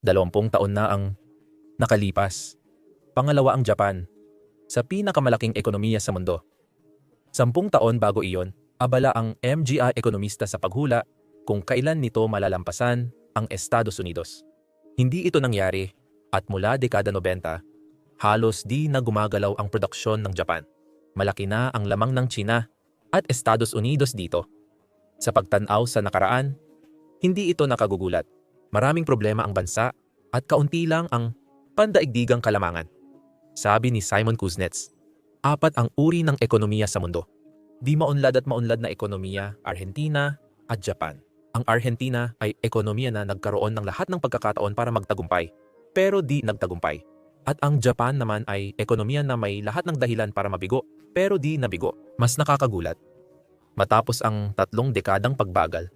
Dalawampung taon na ang nakalipas. Pangalawa ang Japan, sa pinakamalaking ekonomiya sa mundo. Sampung taon bago iyon, abala ang MGI ekonomista sa paghula kung kailan nito malalampasan ang Estados Unidos. Hindi ito nangyari at mula dekada 90, halos di na gumagalaw ang produksyon ng Japan. Malaki na ang lamang ng China at Estados Unidos dito. Sa pagtanaw sa nakaraan, hindi ito nakagugulat. Maraming problema ang bansa at kaunti lang ang pandaigdigang kalamangan. Sabi ni Simon Kuznets, apat ang uri ng ekonomiya sa mundo. Di maunlad at maunlad na ekonomiya, Argentina at Japan. Ang Argentina ay ekonomiya na nagkaroon ng lahat ng pagkakataon para magtagumpay, pero di nagtagumpay. At ang Japan naman ay ekonomiya na may lahat ng dahilan para mabigo, pero di nabigo. Mas nakakagulat. Matapos ang tatlong dekadang pagbagal,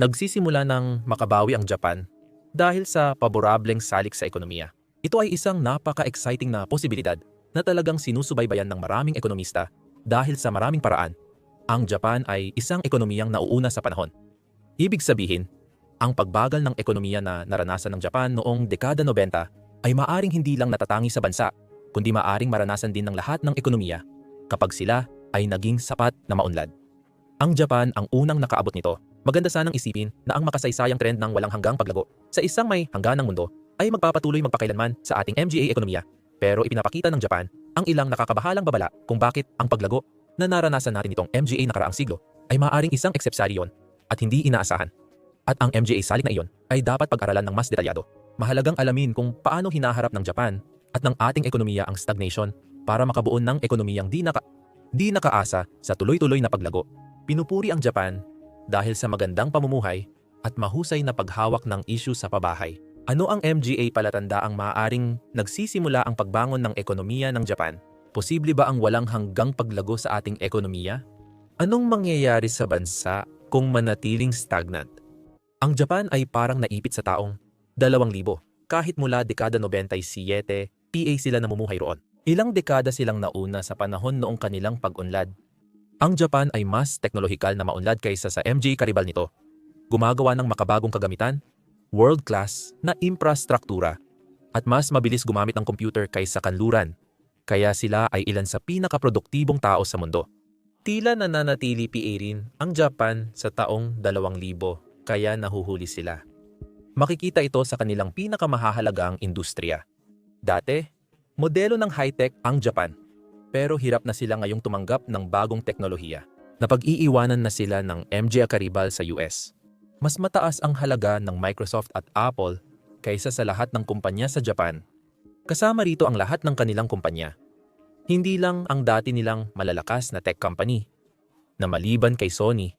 nagsisimula ng makabawi ang Japan dahil sa paborableng salik sa ekonomiya. Ito ay isang napaka-exciting na posibilidad na talagang sinusubaybayan ng maraming ekonomista dahil sa maraming paraan. Ang Japan ay isang ekonomiyang nauuna sa panahon. Ibig sabihin, ang pagbagal ng ekonomiya na naranasan ng Japan noong dekada 90 ay maaring hindi lang natatangi sa bansa, kundi maaring maranasan din ng lahat ng ekonomiya kapag sila ay naging sapat na maunlad. Ang Japan ang unang nakaabot nito. Maganda sanang isipin na ang makasaysayang trend ng walang hanggang paglago sa isang may hangganang mundo ay magpapatuloy magpakailanman sa ating MGA ekonomiya. Pero ipinapakita ng Japan ang ilang nakakabahalang babala kung bakit ang paglago na naranasan natin itong MGA nakaraang siglo ay maaaring isang eksepsaryon at hindi inaasahan. At ang MGA salik na iyon ay dapat pag-aralan ng mas detalyado. Mahalagang alamin kung paano hinaharap ng Japan at ng ating ekonomiya ang stagnation para makabuo ng ekonomiyang di, naka, di nakaasa sa tuloy-tuloy na paglago. Pinupuri ang Japan dahil sa magandang pamumuhay at mahusay na paghawak ng issue sa pabahay. Ano ang MGA palatandaang maaaring nagsisimula ang pagbangon ng ekonomiya ng Japan? Posible ba ang walang hanggang paglago sa ating ekonomiya? Anong mangyayari sa bansa kung manatiling stagnant? Ang Japan ay parang naipit sa taong 2,000 kahit mula dekada 97, PA sila namumuhay roon. Ilang dekada silang nauna sa panahon noong kanilang pag-unlad ang Japan ay mas teknolohikal na maunlad kaysa sa MJ karibal nito. Gumagawa ng makabagong kagamitan, world-class na infrastruktura, at mas mabilis gumamit ng computer kaysa kanluran. Kaya sila ay ilan sa pinakaproduktibong tao sa mundo. Tila nananatili PA rin ang Japan sa taong 2000 kaya nahuhuli sila. Makikita ito sa kanilang pinakamahahalagang industriya. Dati, modelo ng high-tech ang Japan pero hirap na sila ngayong tumanggap ng bagong teknolohiya. Napag-iiwanan na sila ng MJ Karibal sa US. Mas mataas ang halaga ng Microsoft at Apple kaysa sa lahat ng kumpanya sa Japan. Kasama rito ang lahat ng kanilang kumpanya. Hindi lang ang dati nilang malalakas na tech company, na maliban kay Sony,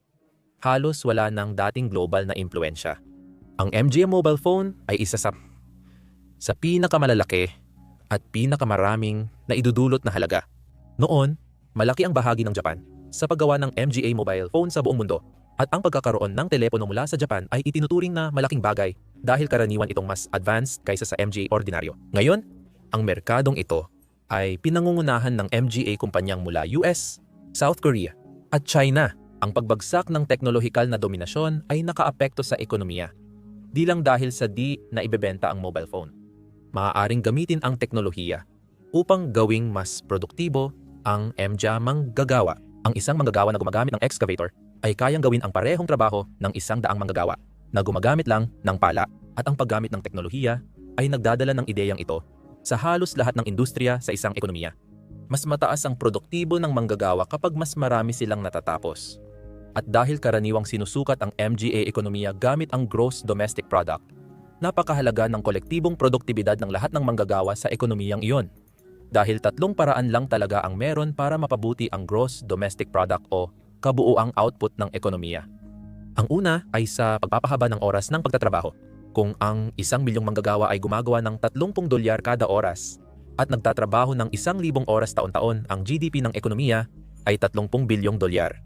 halos wala nang dating global na impluensya. Ang MJ mobile phone ay isa sa sa pinakamalalaki at pinakamaraming na idudulot na halaga noon, malaki ang bahagi ng Japan sa paggawa ng MGA mobile phone sa buong mundo at ang pagkakaroon ng telepono mula sa Japan ay itinuturing na malaking bagay dahil karaniwan itong mas advanced kaysa sa MGA ordinaryo. Ngayon, ang merkadong ito ay pinangungunahan ng MGA kumpanyang mula US, South Korea at China. Ang pagbagsak ng teknolohikal na dominasyon ay nakaapekto sa ekonomiya. Di lang dahil sa di na ibebenta ang mobile phone. Maaaring gamitin ang teknolohiya upang gawing mas produktibo ang MJA manggagawa. Ang isang manggagawa na gumagamit ng excavator ay kayang gawin ang parehong trabaho ng isang daang manggagawa na gumagamit lang ng pala at ang paggamit ng teknolohiya ay nagdadala ng ideyang ito sa halos lahat ng industriya sa isang ekonomiya. Mas mataas ang produktibo ng manggagawa kapag mas marami silang natatapos. At dahil karaniwang sinusukat ang MGA ekonomiya gamit ang gross domestic product, napakahalaga ng kolektibong produktibidad ng lahat ng manggagawa sa ekonomiyang iyon dahil tatlong paraan lang talaga ang meron para mapabuti ang gross domestic product o kabuuang output ng ekonomiya. Ang una ay sa pagpapahaba ng oras ng pagtatrabaho. Kung ang isang milyong manggagawa ay gumagawa ng 30 dolyar kada oras at nagtatrabaho ng isang libong oras taon-taon, ang GDP ng ekonomiya ay 30 bilyong dolyar.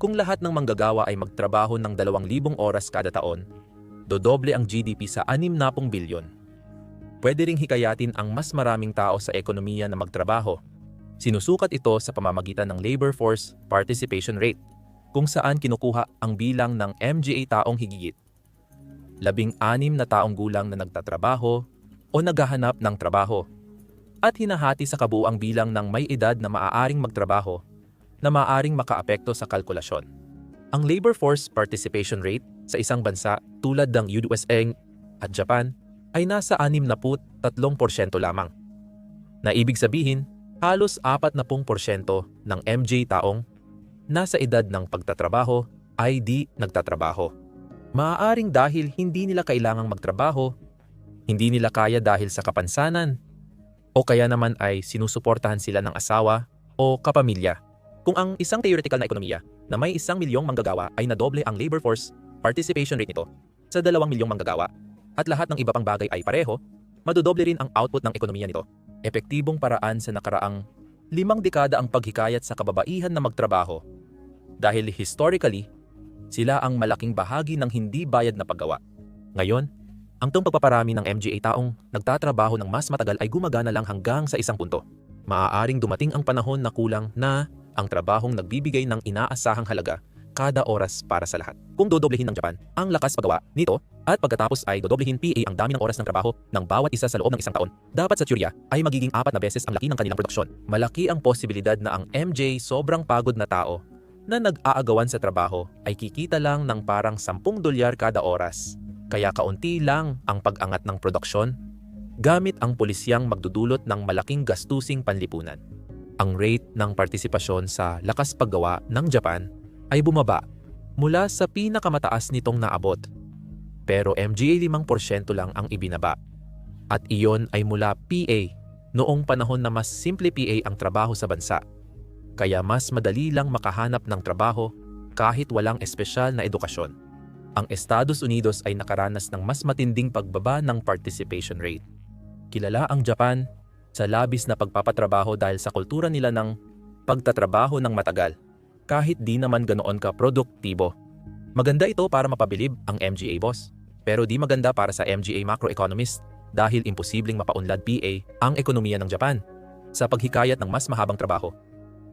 Kung lahat ng manggagawa ay magtrabaho ng 2,000 oras kada taon, dodoble ang GDP sa 60 bilyon pwede ring hikayatin ang mas maraming tao sa ekonomiya na magtrabaho. Sinusukat ito sa pamamagitan ng labor force participation rate, kung saan kinukuha ang bilang ng MGA taong higigit. labing anim na taong gulang na nagtatrabaho o naghahanap ng trabaho at hinahati sa kabuuang bilang ng may edad na maaaring magtrabaho na maaaring makaapekto sa kalkulasyon. Ang labor force participation rate sa isang bansa tulad ng USA at Japan ay nasa 63% lamang. Na ibig sabihin, halos 40% ng MJ taong nasa edad ng pagtatrabaho ay di nagtatrabaho. Maaaring dahil hindi nila kailangang magtrabaho, hindi nila kaya dahil sa kapansanan, o kaya naman ay sinusuportahan sila ng asawa o kapamilya. Kung ang isang theoretical na ekonomiya na may isang milyong manggagawa ay nadoble ang labor force participation rate nito sa dalawang milyong manggagawa at lahat ng iba pang bagay ay pareho, madodoble rin ang output ng ekonomiya nito. Epektibong paraan sa nakaraang limang dekada ang paghikayat sa kababaihan na magtrabaho dahil historically, sila ang malaking bahagi ng hindi bayad na paggawa. Ngayon, ang tong pagpaparami ng MGA taong nagtatrabaho ng mas matagal ay gumagana lang hanggang sa isang punto. Maaaring dumating ang panahon na kulang na ang trabahong nagbibigay ng inaasahang halaga kada oras para sa lahat. Kung dodoblehin ng Japan ang lakas paggawa nito at pagkatapos ay dodoblehin PA ang dami ng oras ng trabaho ng bawat isa sa loob ng isang taon, dapat sa teorya ay magiging apat na beses ang laki ng kanilang produksyon. Malaki ang posibilidad na ang MJ sobrang pagod na tao na nag-aagawan sa trabaho ay kikita lang ng parang 10 dolyar kada oras. Kaya kaunti lang ang pag-angat ng produksyon gamit ang pulisyang magdudulot ng malaking gastusing panlipunan. Ang rate ng partisipasyon sa lakas paggawa ng Japan ay bumaba mula sa pinakamataas nitong naabot. Pero MGA 5% lang ang ibinaba. At iyon ay mula PA noong panahon na mas simple PA ang trabaho sa bansa. Kaya mas madali lang makahanap ng trabaho kahit walang espesyal na edukasyon. Ang Estados Unidos ay nakaranas ng mas matinding pagbaba ng participation rate. Kilala ang Japan sa labis na pagpapatrabaho dahil sa kultura nila ng pagtatrabaho ng matagal kahit di naman ganoon ka produktibo. Maganda ito para mapabilib ang MGA boss, pero di maganda para sa MGA macroeconomist dahil imposibleng mapaunlad PA ang ekonomiya ng Japan sa paghikayat ng mas mahabang trabaho.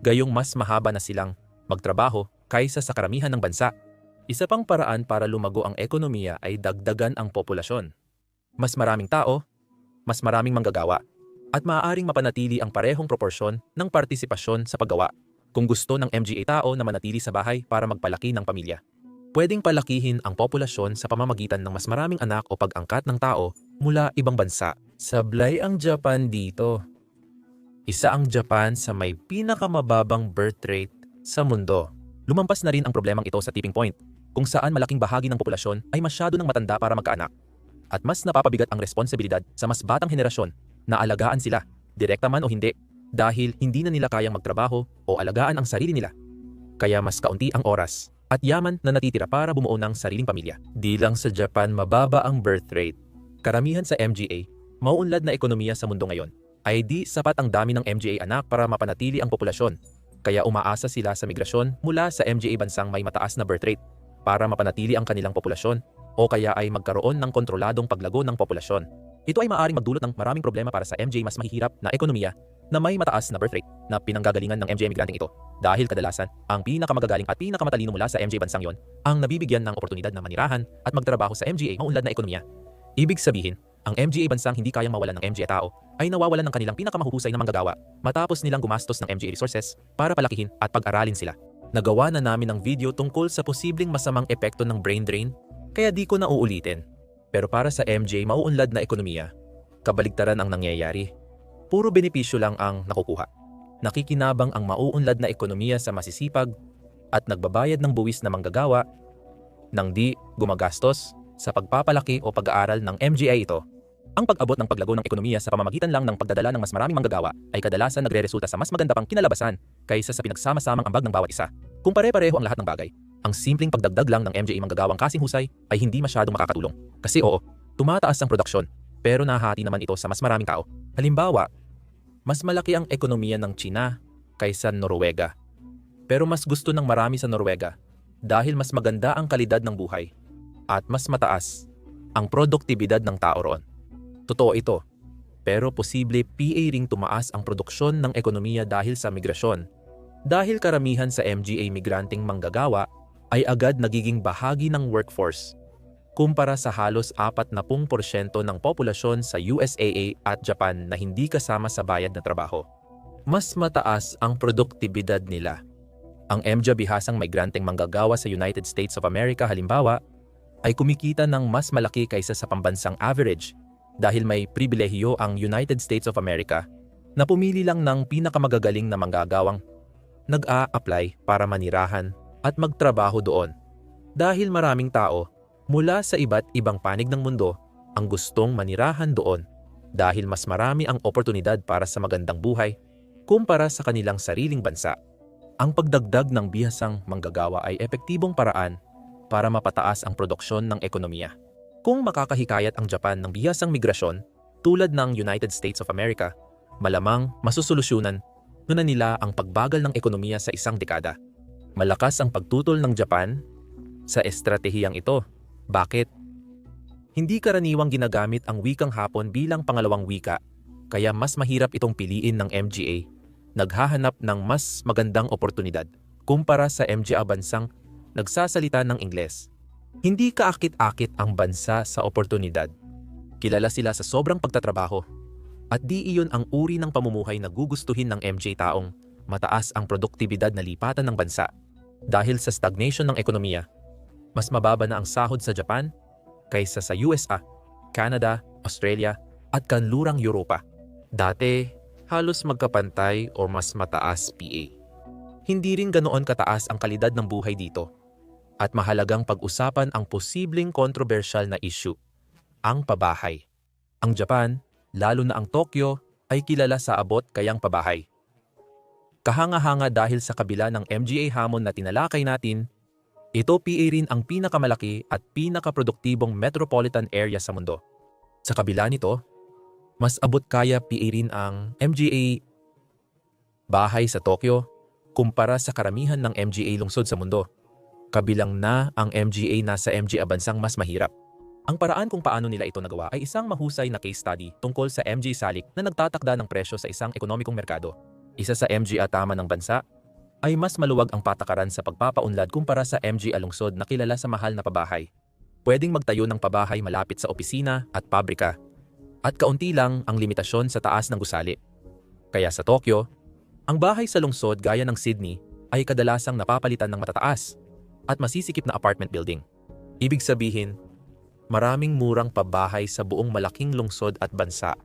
Gayong mas mahaba na silang magtrabaho kaysa sa karamihan ng bansa. Isa pang paraan para lumago ang ekonomiya ay dagdagan ang populasyon. Mas maraming tao, mas maraming manggagawa, at maaaring mapanatili ang parehong proporsyon ng partisipasyon sa paggawa kung gusto ng MGA tao na manatili sa bahay para magpalaki ng pamilya. Pwedeng palakihin ang populasyon sa pamamagitan ng mas maraming anak o pag-angkat ng tao mula ibang bansa. Sablay ang Japan dito. Isa ang Japan sa may pinakamababang birth rate sa mundo. Lumampas na rin ang problemang ito sa tipping point, kung saan malaking bahagi ng populasyon ay masyado ng matanda para magkaanak. At mas napapabigat ang responsibilidad sa mas batang henerasyon na alagaan sila, direkta man o hindi, dahil hindi na nila kayang magtrabaho o alagaan ang sarili nila. Kaya mas kaunti ang oras at yaman na natitira para bumuo ng sariling pamilya. Di lang sa Japan mababa ang birth rate. Karamihan sa MGA, mauunlad na ekonomiya sa mundo ngayon, ay di sapat ang dami ng MGA anak para mapanatili ang populasyon. Kaya umaasa sila sa migrasyon mula sa MGA bansang may mataas na birth rate para mapanatili ang kanilang populasyon o kaya ay magkaroon ng kontroladong paglago ng populasyon. Ito ay maaaring magdulot ng maraming problema para sa MJ mas mahihirap na ekonomiya na may mataas na birth rate na pinanggagalingan ng MJ migranteng ito dahil kadalasan ang pinakamagagaling at pinakamatalino mula sa MJ bansang yon ang nabibigyan ng oportunidad na manirahan at magtrabaho sa MGA maunlad na ekonomiya. Ibig sabihin, ang MGA bansang hindi kayang mawalan ng MGA tao ay nawawalan ng kanilang pinakamahuhusay na manggagawa matapos nilang gumastos ng MGA resources para palakihin at pag-aralin sila. Nagawa na namin ng video tungkol sa posibleng masamang epekto ng brain drain kaya di ko na uulitin. Pero para sa MJ mauunlad na ekonomiya, kabaligtaran ang nangyayari. Puro benepisyo lang ang nakukuha. Nakikinabang ang mauunlad na ekonomiya sa masisipag at nagbabayad ng buwis na manggagawa nang di gumagastos sa pagpapalaki o pag-aaral ng MGA ito. Ang pag-abot ng paglago ng ekonomiya sa pamamagitan lang ng pagdadala ng mas maraming manggagawa ay kadalasan nagre-resulta sa mas maganda pang kinalabasan kaysa sa pinagsama-samang ambag ng bawat isa. Kung pare-pareho ang lahat ng bagay, ang simpleng pagdagdag lang ng MGA manggagawang kasing husay ay hindi masyadong makakatulong. Kasi oo, tumataas ang produksyon, pero nahati naman ito sa mas maraming tao. Halimbawa, mas malaki ang ekonomiya ng China kaysa Norwega. Pero mas gusto ng marami sa Norwega dahil mas maganda ang kalidad ng buhay at mas mataas ang produktibidad ng tao roon. Totoo ito, pero posible PA ring tumaas ang produksyon ng ekonomiya dahil sa migrasyon. Dahil karamihan sa MGA migranteng manggagawa ay agad nagiging bahagi ng workforce. kumpara sa halos 40% ng populasyon sa USAA at Japan na hindi kasama sa bayad na trabaho. Mas mataas ang produktibidad nila. Ang MJ bihasang migranteng manggagawa sa United States of America halimbawa ay kumikita ng mas malaki kaysa sa pambansang average dahil may pribilehiyo ang United States of America na pumili lang ng pinakamagagaling na manggagawang nag-a-apply para manirahan at magtrabaho doon. Dahil maraming tao mula sa iba't ibang panig ng mundo ang gustong manirahan doon dahil mas marami ang oportunidad para sa magandang buhay kumpara sa kanilang sariling bansa. Ang pagdagdag ng bihasang manggagawa ay epektibong paraan para mapataas ang produksyon ng ekonomiya. Kung makakahikayat ang Japan ng bihasang migrasyon tulad ng United States of America, malamang masusolusyonan na nila ang pagbagal ng ekonomiya sa isang dekada. Malakas ang pagtutol ng Japan sa estratehiyang ito bakit? Hindi karaniwang ginagamit ang wikang Hapon bilang pangalawang wika, kaya mas mahirap itong piliin ng MGA. Naghahanap ng mas magandang oportunidad kumpara sa MGA bansang nagsasalita ng Ingles. Hindi kaakit-akit ang bansa sa oportunidad. Kilala sila sa sobrang pagtatrabaho. At di iyon ang uri ng pamumuhay na gugustuhin ng MJ taong mataas ang produktibidad na lipatan ng bansa. Dahil sa stagnation ng ekonomiya, mas mababa na ang sahod sa Japan kaysa sa USA, Canada, Australia at kanlurang Europa. Dati, halos magkapantay o mas mataas PA. Hindi rin ganoon kataas ang kalidad ng buhay dito. At mahalagang pag-usapan ang posibleng kontrobersyal na issue, ang pabahay. Ang Japan, lalo na ang Tokyo, ay kilala sa abot kayang pabahay. Kahanga-hanga dahil sa kabila ng MGA hamon na tinalakay natin, ito PA rin ang pinakamalaki at pinakaproduktibong metropolitan area sa mundo. Sa kabila nito, mas abot kaya PA rin ang MGA bahay sa Tokyo kumpara sa karamihan ng MGA lungsod sa mundo. Kabilang na ang MGA nasa MGA bansang mas mahirap. Ang paraan kung paano nila ito nagawa ay isang mahusay na case study tungkol sa MG Salik na nagtatakda ng presyo sa isang ekonomikong merkado. Isa sa MG atama ng bansa ay mas maluwag ang patakaran sa pagpapaunlad kumpara sa MG Alungsod na kilala sa mahal na pabahay. Pwedeng magtayo ng pabahay malapit sa opisina at pabrika. At kaunti lang ang limitasyon sa taas ng gusali. Kaya sa Tokyo, ang bahay sa lungsod gaya ng Sydney ay kadalasang napapalitan ng matataas at masisikip na apartment building. Ibig sabihin, maraming murang pabahay sa buong malaking lungsod at bansa.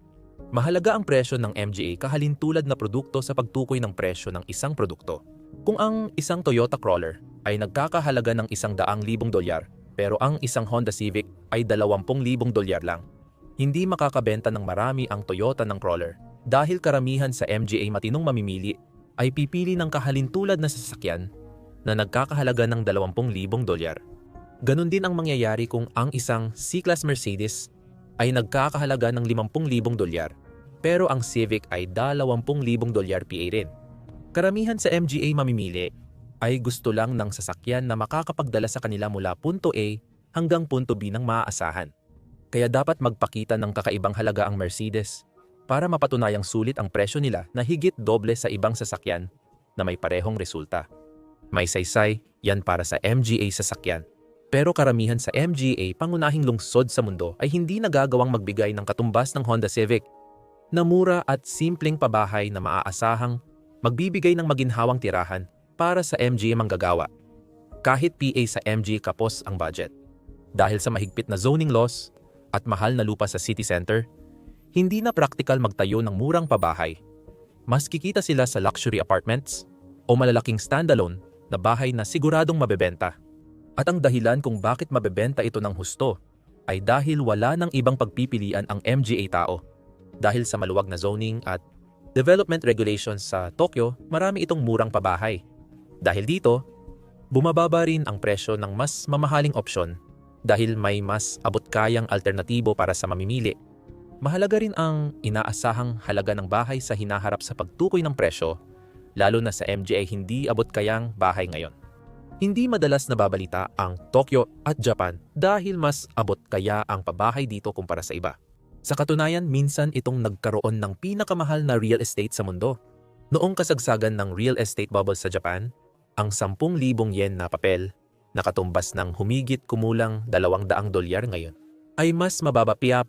Mahalaga ang presyo ng MGA kahalintulad na produkto sa pagtukoy ng presyo ng isang produkto. Kung ang isang Toyota Crawler ay nagkakahalaga ng isang daang libong dolyar, pero ang isang Honda Civic ay dalawampung libong dolyar lang, hindi makakabenta ng marami ang Toyota ng Crawler dahil karamihan sa MGA matinong mamimili ay pipili ng kahalintulad na sasakyan na nagkakahalaga ng 20,000 dolyar. Ganon din ang mangyayari kung ang isang C-Class Mercedes ay nagkakahalaga ng 50,000 dolyar pero ang Civic ay 20,000 dolyar PA rin. Karamihan sa MGA mamimili ay gusto lang ng sasakyan na makakapagdala sa kanila mula punto A hanggang punto B ng maaasahan. Kaya dapat magpakita ng kakaibang halaga ang Mercedes para mapatunayang sulit ang presyo nila na higit doble sa ibang sasakyan na may parehong resulta. May saysay, yan para sa MGA sasakyan. Pero karamihan sa MGA pangunahing lungsod sa mundo ay hindi nagagawang magbigay ng katumbas ng Honda Civic na mura at simpleng pabahay na maaasahang magbibigay ng maginhawang tirahan para sa MG manggagawa. Kahit PA sa MG kapos ang budget. Dahil sa mahigpit na zoning laws at mahal na lupa sa city center, hindi na praktikal magtayo ng murang pabahay. Mas kikita sila sa luxury apartments o malalaking standalone na bahay na siguradong mabebenta. At ang dahilan kung bakit mabebenta ito ng husto ay dahil wala ng ibang pagpipilian ang MGA tao. Dahil sa maluwag na zoning at development regulations sa Tokyo, marami itong murang pabahay. Dahil dito, bumababa rin ang presyo ng mas mamahaling opsyon dahil may mas abot-kayang alternatibo para sa mamimili. Mahalaga rin ang inaasahang halaga ng bahay sa hinaharap sa pagtukoy ng presyo, lalo na sa MGA hindi abot-kayang bahay ngayon. Hindi madalas nababalita ang Tokyo at Japan dahil mas abot kaya ang pabahay dito kumpara sa iba. Sa katunayan, minsan itong nagkaroon ng pinakamahal na real estate sa mundo. Noong kasagsagan ng real estate bubble sa Japan, ang 10,000 yen na papel nakatumbas ng humigit kumulang 200 dolyar ngayon, ay mas mababa PA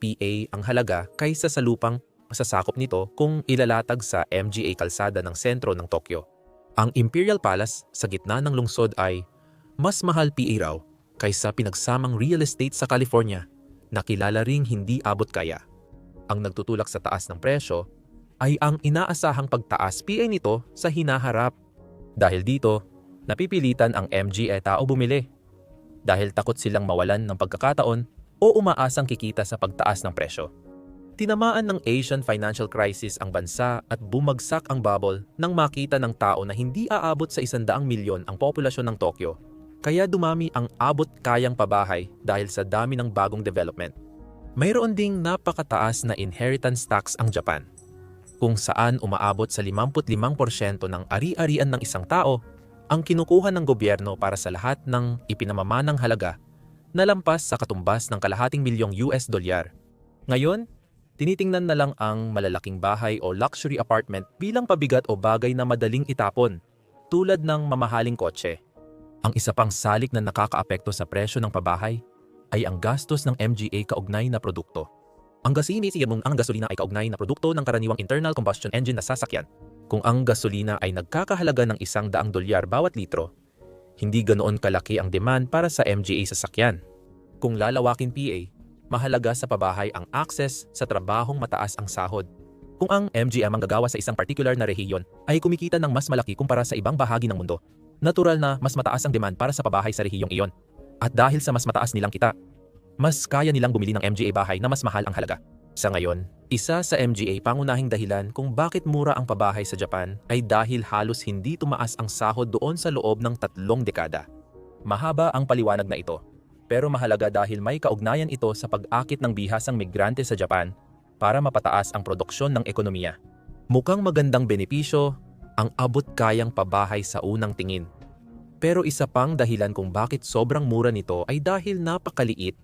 ang halaga kaysa sa lupang masasakop nito kung ilalatag sa MGA kalsada ng sentro ng Tokyo. Ang Imperial Palace sa gitna ng lungsod ay mas mahal PA raw kaysa pinagsamang real estate sa California na kilala ring hindi abot kaya. Ang nagtutulak sa taas ng presyo ay ang inaasahang pagtaas PA nito sa hinaharap. Dahil dito, napipilitan ang MGA tao bumili. Dahil takot silang mawalan ng pagkakataon o umaasang kikita sa pagtaas ng presyo. Tinamaan ng Asian financial crisis ang bansa at bumagsak ang bubble nang makita ng tao na hindi aabot sa isandaang milyon ang populasyon ng Tokyo. Kaya dumami ang abot kayang pabahay dahil sa dami ng bagong development. Mayroon ding napakataas na inheritance tax ang Japan, kung saan umaabot sa 55% ng ari-arian ng isang tao ang kinukuha ng gobyerno para sa lahat ng ipinamamanang halaga na lampas sa katumbas ng kalahating milyong US dolyar. Ngayon, tinitingnan na lang ang malalaking bahay o luxury apartment bilang pabigat o bagay na madaling itapon, tulad ng mamahaling kotse. Ang isa pang salik na nakakaapekto sa presyo ng pabahay ay ang gastos ng MGA kaugnay na produkto. Ang gasolina ang gasolina ay kaugnay na produkto ng karaniwang internal combustion engine na sasakyan. Kung ang gasolina ay nagkakahalaga ng isang daang dolyar bawat litro, hindi ganoon kalaki ang demand para sa MGA sasakyan. Kung lalawakin PA, mahalaga sa pabahay ang access sa trabahong mataas ang sahod. Kung ang MGA manggagawa sa isang particular na rehiyon ay kumikita ng mas malaki kumpara sa ibang bahagi ng mundo, natural na mas mataas ang demand para sa pabahay sa rehiyong iyon. At dahil sa mas mataas nilang kita, mas kaya nilang bumili ng MGA bahay na mas mahal ang halaga. Sa ngayon, isa sa MGA pangunahing dahilan kung bakit mura ang pabahay sa Japan ay dahil halos hindi tumaas ang sahod doon sa loob ng tatlong dekada. Mahaba ang paliwanag na ito, pero mahalaga dahil may kaugnayan ito sa pag-akit ng bihasang migrante sa Japan para mapataas ang produksyon ng ekonomiya. Mukhang magandang benepisyo ang abot kayang pabahay sa unang tingin. Pero isa pang dahilan kung bakit sobrang mura nito ay dahil napakaliit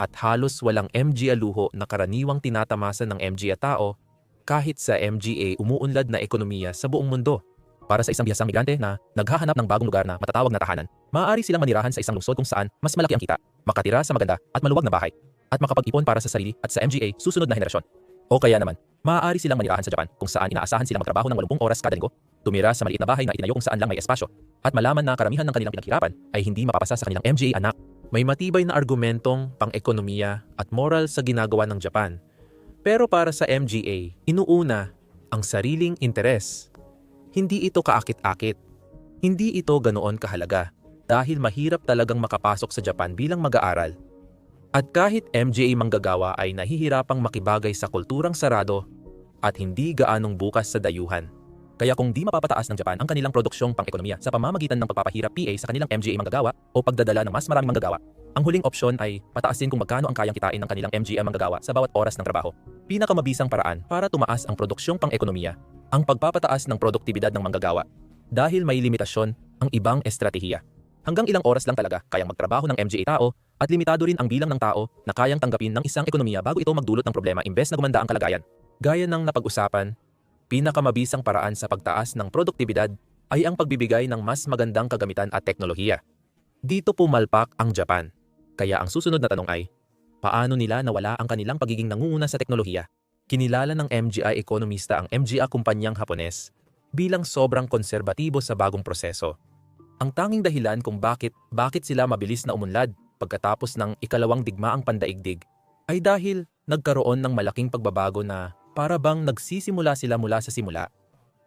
at halos walang MGA luho na karaniwang tinatamasan ng MGA tao kahit sa MGA umuunlad na ekonomiya sa buong mundo. Para sa isang bihasang migrante na naghahanap ng bagong lugar na matatawag na tahanan, maaari silang manirahan sa isang lungsod kung saan mas malaki ang kita, makatira sa maganda at maluwag na bahay, at makapag-ipon para sa sarili at sa MGA susunod na henerasyon. O kaya naman, maaari silang manirahan sa Japan kung saan inaasahan silang magtrabaho ng 80 oras kada linggo, tumira sa maliit na bahay na itinayo kung saan lang may espasyo, at malaman na karamihan ng kanilang pinaghirapan ay hindi mapapasa sa kanilang MGA anak may matibay na argumentong pang-ekonomiya at moral sa ginagawa ng Japan. Pero para sa MGA, inuuna ang sariling interes. Hindi ito kaakit-akit. Hindi ito ganoon kahalaga dahil mahirap talagang makapasok sa Japan bilang mag-aaral. At kahit MGA manggagawa ay nahihirapang makibagay sa kulturang sarado at hindi gaanong bukas sa dayuhan. Kaya kung di mapapataas ng Japan ang kanilang produksyong pang-ekonomiya sa pamamagitan ng pagpapahirap PA sa kanilang MGA manggagawa o pagdadala ng mas maraming manggagawa, ang huling opsyon ay pataasin kung magkano ang kayang kitain ng kanilang MGA manggagawa sa bawat oras ng trabaho. Pinakamabisang paraan para tumaas ang produksyong pang-ekonomiya, ang pagpapataas ng produktibidad ng manggagawa. Dahil may limitasyon ang ibang estratehiya. Hanggang ilang oras lang talaga kayang magtrabaho ng MGA tao at limitado rin ang bilang ng tao na kayang tanggapin ng isang ekonomiya bago ito magdulot ng problema imbes na gumanda ang kalagayan. Gaya ng napag-usapan pinakamabisang paraan sa pagtaas ng produktibidad ay ang pagbibigay ng mas magandang kagamitan at teknolohiya. Dito pumalpak ang Japan. Kaya ang susunod na tanong ay, paano nila nawala ang kanilang pagiging nangunguna sa teknolohiya? Kinilala ng MGI ekonomista ang MGA kumpanyang Hapones bilang sobrang konserbatibo sa bagong proseso. Ang tanging dahilan kung bakit bakit sila mabilis na umunlad pagkatapos ng ikalawang digmaang pandaigdig ay dahil nagkaroon ng malaking pagbabago na para bang nagsisimula sila mula sa simula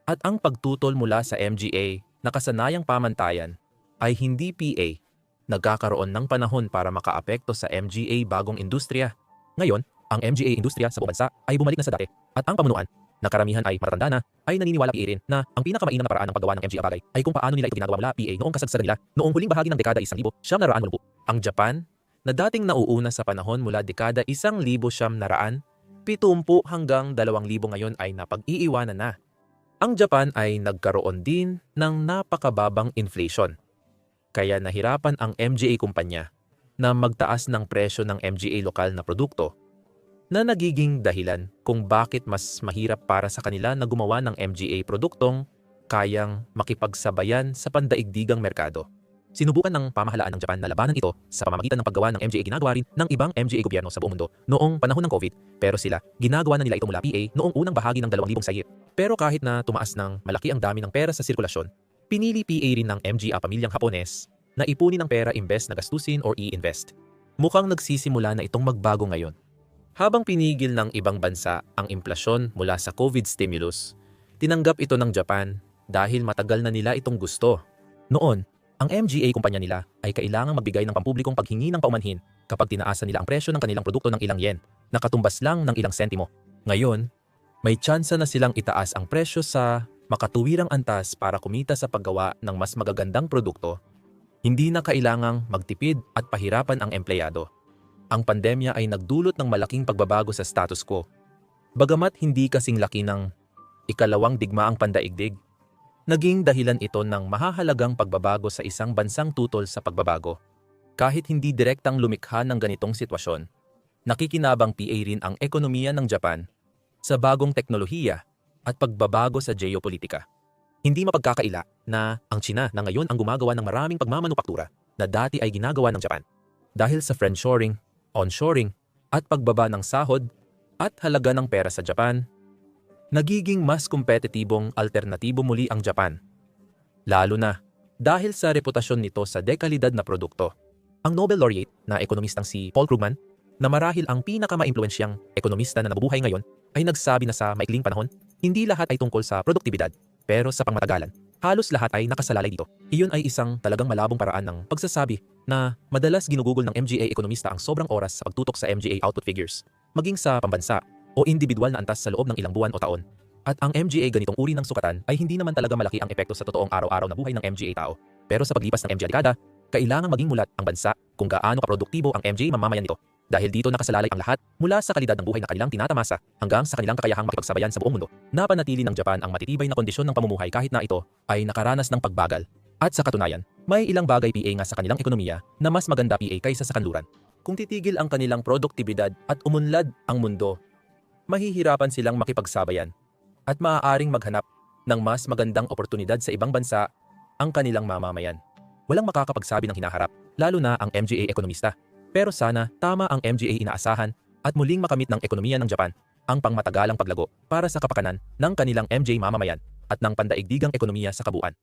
at ang pagtutol mula sa MGA na kasanayang pamantayan ay hindi PA nagkakaroon ng panahon para makaapekto sa MGA bagong industriya. Ngayon, ang MGA industriya sa bansa ay bumalik na sa dati at ang pamunuan na karamihan ay matatanda na ay naniniwala rin na ang pinakamainam na paraan ng paggawa ng MGA bagay ay kung paano nila ito ginagawa mula PA noong kasagsagan nila noong huling bahagi ng dekada 1,000 siyam na raan Ang Japan, na dating nauuna sa panahon mula dekada 1,000 siyam na raan 70 hanggang 2,000 ngayon ay napag-iiwanan na. Ang Japan ay nagkaroon din ng napakababang inflation. Kaya nahirapan ang MGA kumpanya na magtaas ng presyo ng MGA lokal na produkto na nagiging dahilan kung bakit mas mahirap para sa kanila na gumawa ng MGA produktong kayang makipagsabayan sa pandaigdigang merkado. Sinubukan ng pamahalaan ng Japan na labanan ito sa pamamagitan ng paggawa ng MGA ginagawa rin ng ibang MGA gobyerno sa buong mundo noong panahon ng COVID pero sila ginagawa na nila ito mula PA noong unang bahagi ng 2,000 sayip. Pero kahit na tumaas ng malaki ang dami ng pera sa sirkulasyon, pinili PA rin ng MGA pamilyang Hapones na ipunin ng pera imbes na gastusin or i-invest. Mukhang nagsisimula na itong magbago ngayon. Habang pinigil ng ibang bansa ang implasyon mula sa COVID stimulus, tinanggap ito ng Japan dahil matagal na nila itong gusto. Noon, ang MGA kumpanya nila ay kailangang magbigay ng pampublikong paghingi ng paumanhin kapag tinaasan nila ang presyo ng kanilang produkto ng ilang yen, nakatumbas lang ng ilang sentimo. Ngayon, may tsansa na silang itaas ang presyo sa makatuwirang antas para kumita sa paggawa ng mas magagandang produkto. Hindi na kailangang magtipid at pahirapan ang empleyado. Ang pandemya ay nagdulot ng malaking pagbabago sa status quo. Bagamat hindi kasing laki ng ikalawang digmaang pandaigdig, naging dahilan ito ng mahahalagang pagbabago sa isang bansang tutol sa pagbabago. Kahit hindi direktang lumikha ng ganitong sitwasyon, nakikinabang PA rin ang ekonomiya ng Japan sa bagong teknolohiya at pagbabago sa geopolitika. Hindi mapagkakaila na ang China na ngayon ang gumagawa ng maraming pagmamanupaktura na dati ay ginagawa ng Japan. Dahil sa friendshoring, onshoring, at pagbaba ng sahod at halaga ng pera sa Japan, nagiging mas kompetitibong alternatibo muli ang Japan. Lalo na dahil sa reputasyon nito sa dekalidad na produkto. Ang Nobel laureate na ekonomistang si Paul Krugman, na marahil ang pinakamaimpluwensyang ekonomista na nabubuhay ngayon, ay nagsabi na sa maikling panahon, hindi lahat ay tungkol sa produktibidad, pero sa pangmatagalan, halos lahat ay nakasalalay dito. Iyon ay isang talagang malabong paraan ng pagsasabi na madalas ginugugol ng MGA ekonomista ang sobrang oras sa pagtutok sa MGA output figures, maging sa pambansa o individual na antas sa loob ng ilang buwan o taon. At ang MGA ganitong uri ng sukatan ay hindi naman talaga malaki ang epekto sa totoong araw-araw na buhay ng MGA tao. Pero sa paglipas ng MGA dekada, kailangan maging mulat ang bansa kung gaano kaproduktibo ang MGA mamamayan nito. Dahil dito nakasalalay ang lahat mula sa kalidad ng buhay na kanilang tinatamasa hanggang sa kanilang kakayahang makipagsabayan sa buong mundo. Napanatili ng Japan ang matitibay na kondisyon ng pamumuhay kahit na ito ay nakaranas ng pagbagal. At sa katunayan, may ilang bagay PA nga sa kanilang ekonomiya na mas maganda PA kaysa sa kanluran. Kung titigil ang kanilang produktibidad at umunlad ang mundo, mahihirapan silang makipagsabayan at maaaring maghanap ng mas magandang oportunidad sa ibang bansa ang kanilang mamamayan. Walang makakapagsabi ng hinaharap, lalo na ang MGA ekonomista. Pero sana tama ang MGA inaasahan at muling makamit ng ekonomiya ng Japan ang pangmatagalang paglago para sa kapakanan ng kanilang MJ mamamayan at ng pandaigdigang ekonomiya sa kabuuan.